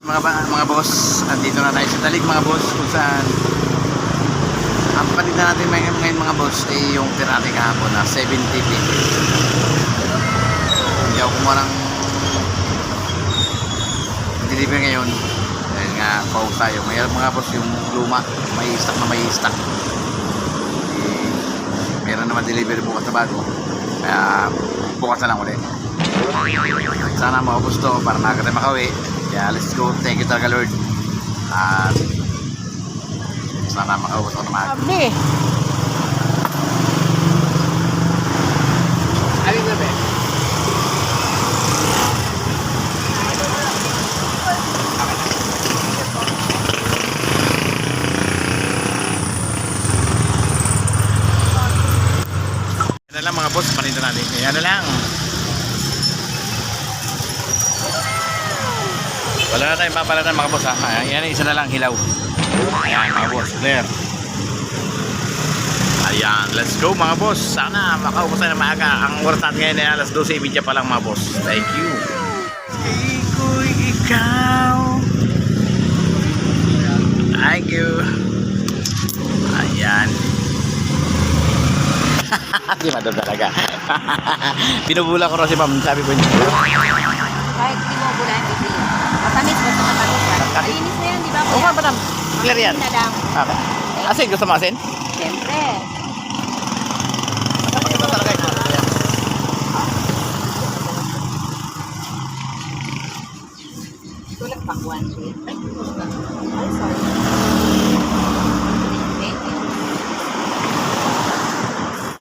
Mga ba, mga boss, andito na tayo sa Talig mga boss kung saan ang palit na natin ngayon, ngayon mga boss ay yung pirate kahapon na 70 pesos. Hindi ako kumuha ng deliver ngayon dahil nga paus tayo. Mayroon mga boss yung luma, may stock na may stock. Eh, meron naman delivery bukas na bago. Kaya bukas na lang ulit. Sana maubos to para maaga tayo makauwi. Kaya let's go. Thank you talaga Lord. At sana makaubos ako na maaga. Sabi. Alin na ba? Yan na lang mga boss, paninda natin. Yan na lang. Wala na tayong papalatan mga boss ha. Ayan, Yan, isa na lang hilaw. Ayan mga boss, clear. Ayan, let's go mga boss. Sana makaubos tayo na maaga. Ang oras natin ngayon ay alas 12.30 pa lang mga boss. Thank you. Iko'y ikaw. Thank you. Ayan. si madam talaga. Pinubula ko raw si ma'am. Sabi ko niya. Oo, oh, madam. Clear yan. Na lang. Okay. Ah, asin, gusto mo asin? Siyempre. Tulad pakuan siya. Ay, tulad pakuan.